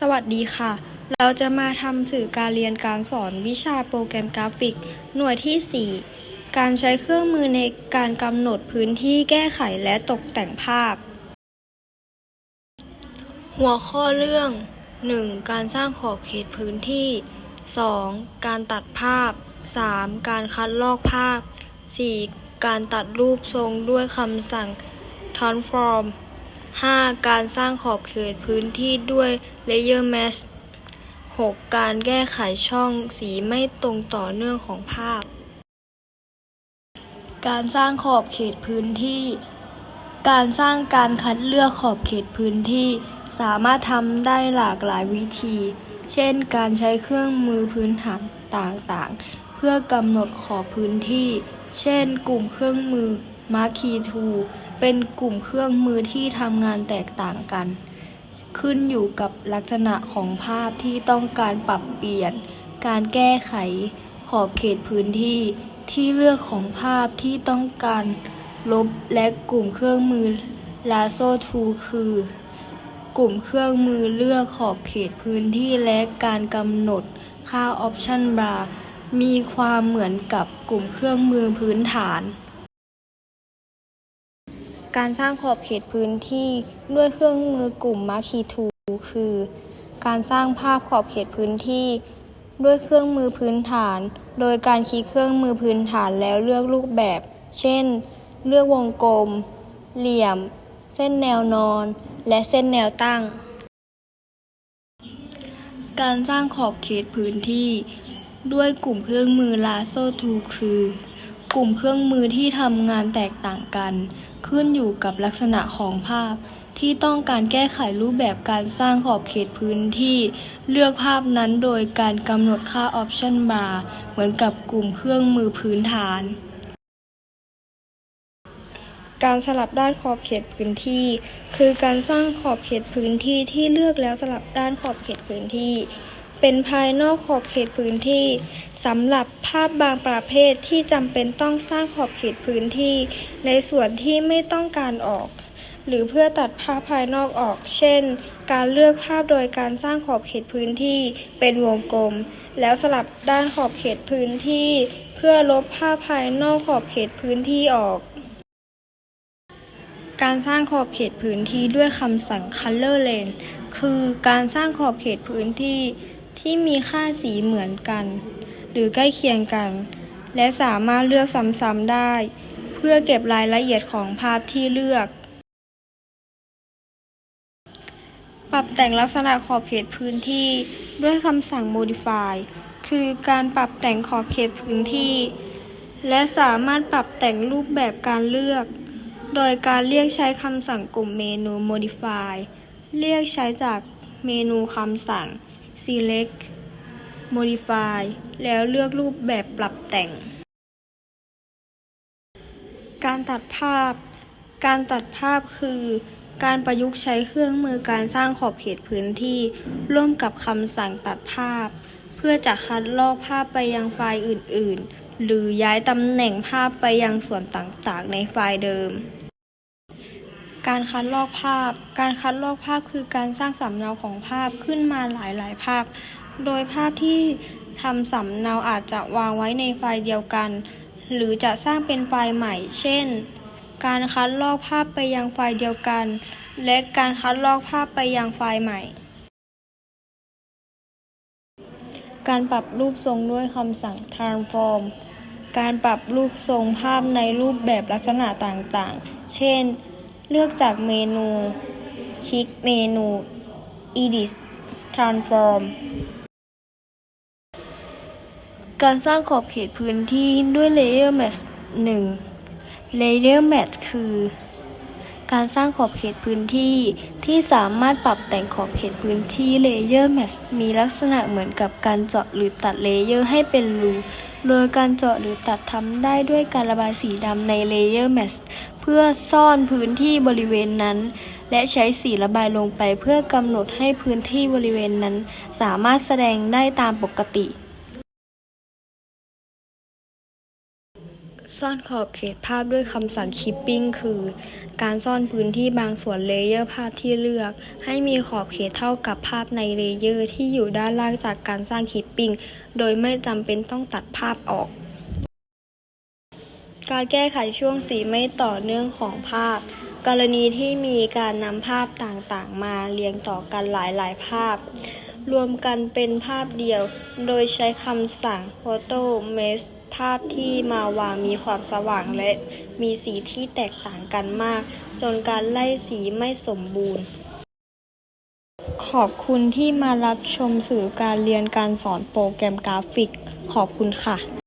สวัสดีค่ะ เราจะมาทำสื่อการเรียนการสอนวิชาโปรแกรมกราฟิก หน่วยที่ 4 การใช้เครื่องมือในการกำหนดพื้นที่แก้ไขและตกแต่งภาพ หัวข้อเรื่อง 1. การสร้างขอบเขตพื้นที่ 2. การตัดภาพ 3. การคัดลอกภาพ 4. การตัดรูปทรงด้วยคำสั่ง transform 5. การสร้างขอบเขตพื้นที่ด้วย layer mask 6. การแก้ไขช่องสีไม่ตรงต่อเนื่องของภาพ การสร้างขอบเขตพื้นที่ การสร้างการคัดเลือกขอบเขตพื้นที่ สามารถทำได้หลากหลายวิธี เช่น การใช้เครื่องมือพื้นฐานต่างๆ เพื่อกำหนดขอบพื้นที่ เช่น กลุ่มเครื่องมือ Marquee Tool เป็นกลุ่มเครื่องมือที่ทำงานแตกต่างกัน ขึ้นอยู่กับลักษณะของภาพที่ต้องการปรับเปลี่ยน การแก้ไข ขอบเขตพื้นที่ ที่เลือกของภาพที่ต้องการลบและกลุ่มเครื่องมือ Lasso Tool คือ กลุ่มเครื่องมือเลือกขอบเขตพื้นที่และการกำหนดค่า Option Bar มีความเหมือนกับกลุ่มเครื่องมือพื้นฐาน การสร้างขอบเขตพื้นที่ด้วยเครื่องมือกลุ่ม Marquee Tool คือ การสร้างภาพขอบเขตพื้นที่ ด้วยเครื่องมือพื้นฐาน โดยการคลิกเครื่องมือพื้นฐานแล้วเลือกรูปแบบ เช่น เลือกวงกลม เหลี่ยม เส้นแนวนอน และเส้นแนวตั้ง การสร้างขอบเขตพื้นที่ ด้วยกลุ่มเครื่องมือ Lasso Tool คือ กลุ่มเครื่องมือที่ทำงานแตกต่างกัน ขึ้นอยู่กับลักษณะของภาพ ที่ต้องการแก้ไขรูปแบบการสร้างขอบเขตพื้นที่ เลือกภาพนั้นโดยการกำหนดค่า Option Bar เหมือนกับกลุ่มเครื่องมือพื้นฐาน การสลับด้านขอบเขตพื้นที่ คือการสร้างขอบเขตพื้นที่ที่เลือกแล้วสลับด้านขอบเขตพื้นที่ เป็นภายนอกขอบเขตพื้นที่สำหรับภาพบางประเภทที่จำเป็นต้องสร้างขอบเขตพื้นที่ ในส่วนที่ไม่ต้องการออก หรือเพื่อตัดภาพภายนอกออก เช่น การเลือกภาพโดยการสร้างขอบเขตพื้นที่เป็นวงกลม แล้วสลับด้านขอบเขตพื้นที่ เพื่อลบภาพภายนอกขอบเขตพื้นที่ออกการสร้างขอบเขตพื้นที่ด้วยคำสั่ง color lane คือการสร้างขอบเขตพื้นที่ ที่มีค่าสีเหมือนกัน หรือใกล้เคียงกัน และสามารถเลือกซ้ำๆได้ เพื่อเก็บรายละเอียดของภาพที่เลือก ปรับแต่งลักษณะขอบเขตพื้นที่ด้วยคำสั่ง modify คือการปรับแต่งขอบเขตพื้นที่ และสามารถปรับแต่งรูปแบบการเลือก โดยการเรียกใช้คำสั่งกลุ่มเมนู modify เรียกใช้จากเมนูคำสั่ง select modify แล้วเลือกรูปแบบปรับแต่ง การตัดภาพ การตัดภาพคือการประยุกต์ใช้เครื่องมือการสร้างขอบเขตพื้นที่ ร่วมกับคำสั่งตัดภาพ เพื่อจะคัดลอกภาพไปยังไฟล์อื่น ๆ หรือย้ายตำแหน่งภาพไปยังส่วนต่าง ๆ ในไฟล์เดิม การคัดลอกภาพ การคัดลอกภาพคือการสร้างสำเนาของภาพขึ้นมาหลาย ๆ ภาพ โดยภาพที่ทำสำเนาอาจจะวางไว้ในไฟล์เดียวกัน หรือจะสร้างเป็นไฟล์ใหม่ เช่น การคัดลอกภาพไปยังไฟล์เดียวกัน และการคัดลอกภาพไปยังไฟล์ใหม่ การปรับรูปทรงด้วยคำสั่ง transform การปรับรูปทรงภาพในรูปแบบลักษณะต่าง ๆ เช่น เลือกจากเมนูคลิกเมนู edit transform การสร้างขอบเขตพื้นที่ด้วย layer mask 1 layer mask คือ การสร้างขอบเขตพื้นที่ ที่สามารถปรับแต่งขอบเขตพื้นที่ layer mask มีลักษณะเหมือนกับการเจาะหรือตัดเลเยอร์ให้เป็นรูโดยการเจาะหรือตัดทำได้ด้วยการระบายสีดำใน layer mask เพื่อซ่อนพื้นที่บริเวณนั้น และใช้สีระบายลงไปเพื่อกำหนดให้พื้นที่บริเวณนั้น สามารถแสดงได้ตามปกติ ซ่อนขอบเขตภาพด้วยคำสั่ง Clipping คือ การซ่อนพื้นที่บางส่วนเลเยอร์ภาพที่เลือก ให้มีขอบเขตเท่ากับภาพในเลเยอร์ที่อยู่ด้านล่างจากการสร้าง Clipping โดยไม่จำเป็นต้องตัดภาพออก การแก้ไขช่วงสีไม่ต่อเนื่องของภาพ กรณีที่มีการนำภาพต่างๆ มาเรียงต่อกันหลายๆ ภาพ รวมกันเป็นภาพเดียว โดยใช้คำสั่ง Photo Mesh ภาพที่มาวางมีความสว่างและมีสีที่แตกต่างกันมาก จนการไล่สีไม่สมบูรณ์ ขอบคุณที่มารับชมสื่อการเรียนการสอนโปรแกรมกราฟิก ขอบคุณค่ะ